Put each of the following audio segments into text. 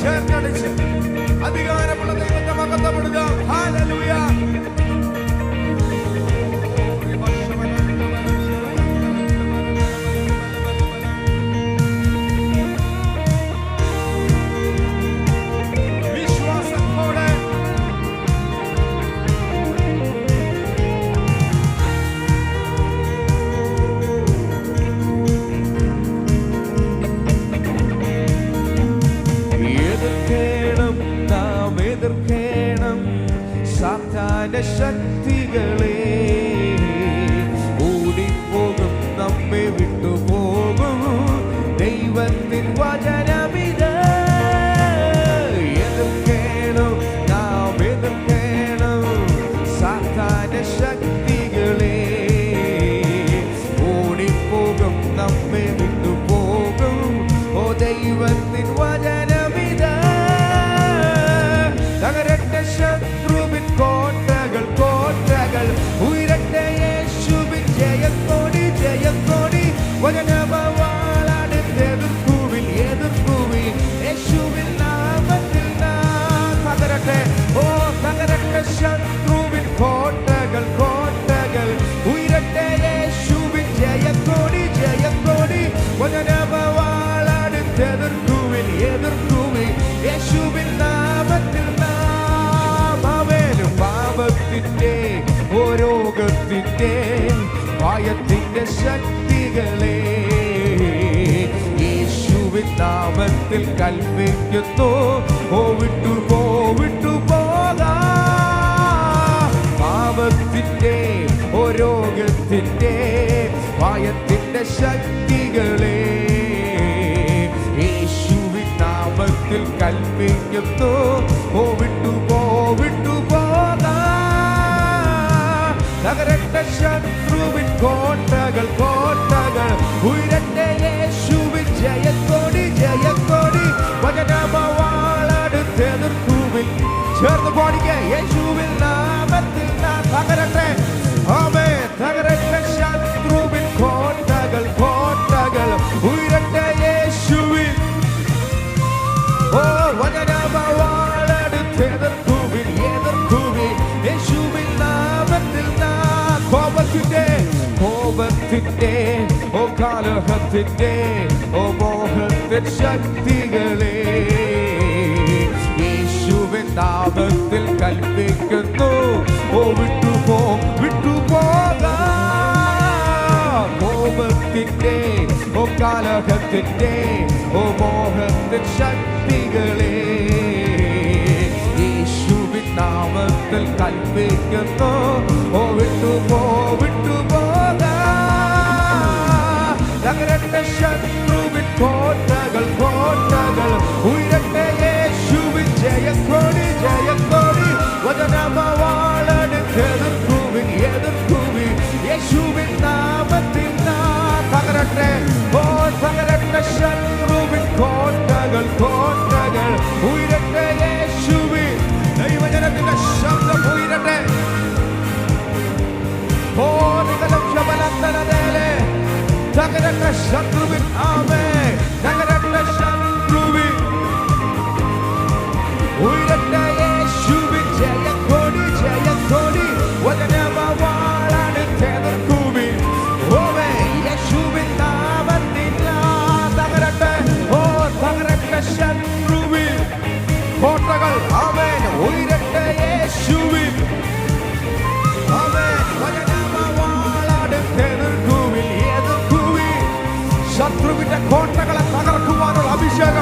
ചേർത്തടിച്ച് അധികാരമുള്ള ദൈവത്തെ മകത്തപ്പെടുക ഹാലലൂയ സാധാരണ ശക്തികളെ ഓടിപ്പോകും നമ്മെ വിട്ടുപോകും. ദൈവത്തിൻ വചനമിത് എതിർക്കേണം നാം എതിർക്കേണം. സാധാരണ ശക്തികളെ ജയക്കോടി വചനമവാളാണ് എതിർക്കുവിൽ യേശുവിൻ നാമത്തിൽ തകരട്ടെ. ഓ തകരട്ടെ ശത്രുവിൻ കോട്ടകൾ കോട്ടകൾ. ഉയരട്ടെ യേശുവിൻ ജയക്കോടി ജയക്കോടി വചനമവാളാണ് എതിർക്കുവിൽ യേശുവിൻ നാമത്തിൽ നാം അവനും പാപത്തിന്റെ ഓ രോഗത്തിന്റെ ഭയത്തിന്റെ ശക്തികളെ യേശുവിൻ നാമത്തിൽ കൽപ്പിക്കുന്നു. ഓ വിട്ടു പോ വിട്ടു പോകാ. ഓ രോഗത്തിന്റെ ഭയത്തിന്റെ ശക്തികളെ യേശുവിൻ നാമത്തിൽ കൽപ്പിക്കുന്നു. ഓ വിട്ടു പോ വിട്ടു പോകാ. ശത്രു കാലഹത്തിന്റെ ഓ മോഹത്തിൻ ശക്തികളെ യേശുവിൻ നാമത്തിൽ കൽപ്പിക്കുന്നു. ഓ വിട്ടുപോ വിട്ടുപോകാ. കോപത്തിന്റെ ഓ കാലഹത്തിന്റെ ഓ മോഹത്തിൻ ശക്തികളെ യേശുവിൻ നാമത്തിൽ കൽപ്പിക്കുന്നു. ഓ തകരട്ടെ ശത്രുവിൻ ആമേ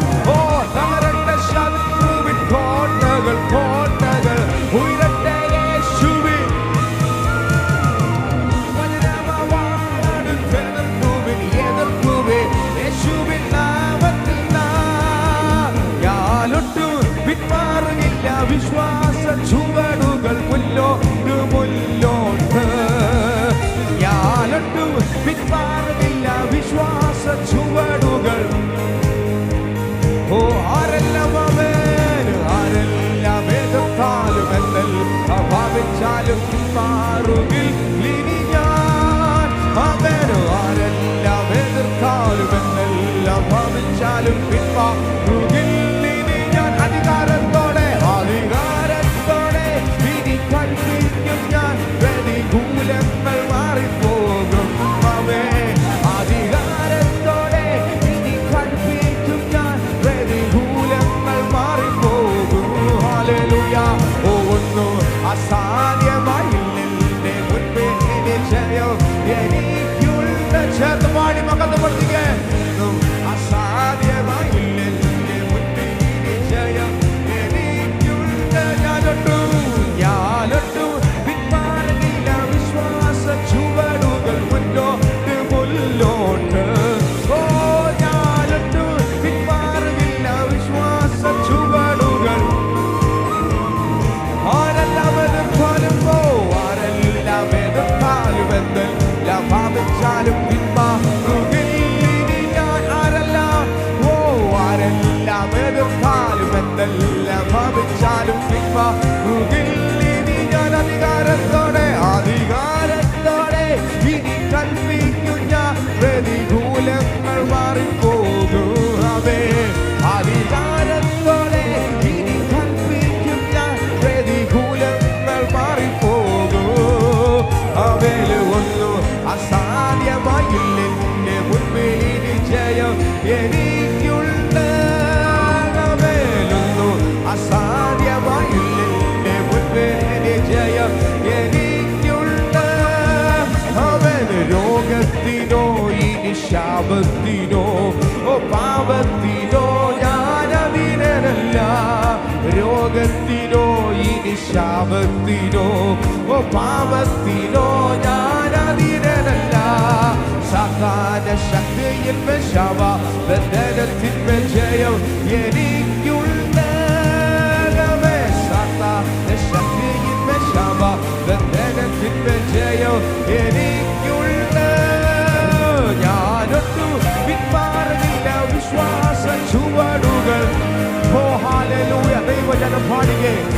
Oh. അധികാരത്തോടെ അധികാരത്തോടെ ഇനി കൽപ്പിക്കും ഞാൻ പ്രതികൂലങ്ങൾ മാറിപ്പോകും അവേ അധികാരത്തോടെ ഇനി കൽപ്പിക്കും ഞാൻ പ്രതികൂലങ്ങൾ മാറിപ്പോകും അവയിൽ ഒന്നും അസാധ്യമായില്ല എന്റെ മുൻപിൽ ജയം എനിക്ക് പാപത്തിനോ ഞാനതിനല്ല രോഗത്തിലോ ഇനി ശാപത്തിലോ ഓ പാപത്തിലോ ഞാനതിനല്ല സാധാരണ ശക്തിയിൽ ശവ ബന്ധനത്തിന്മേൽ ജയം എനിക്കുണ്ട് party game.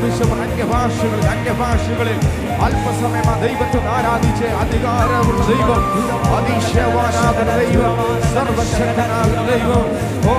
പ്രാവശ്യം അന്യഭാഷകളിൽ അന്യഭാഷകളിൽ അല്പസമയം ദൈവത്തെ ആരാധിച്ച് അധികാരമുള്ള ദൈവം അതിശയവാനാകുന്ന ദൈവം സർവശക്തനാകുന്ന ദൈവം. ശകലം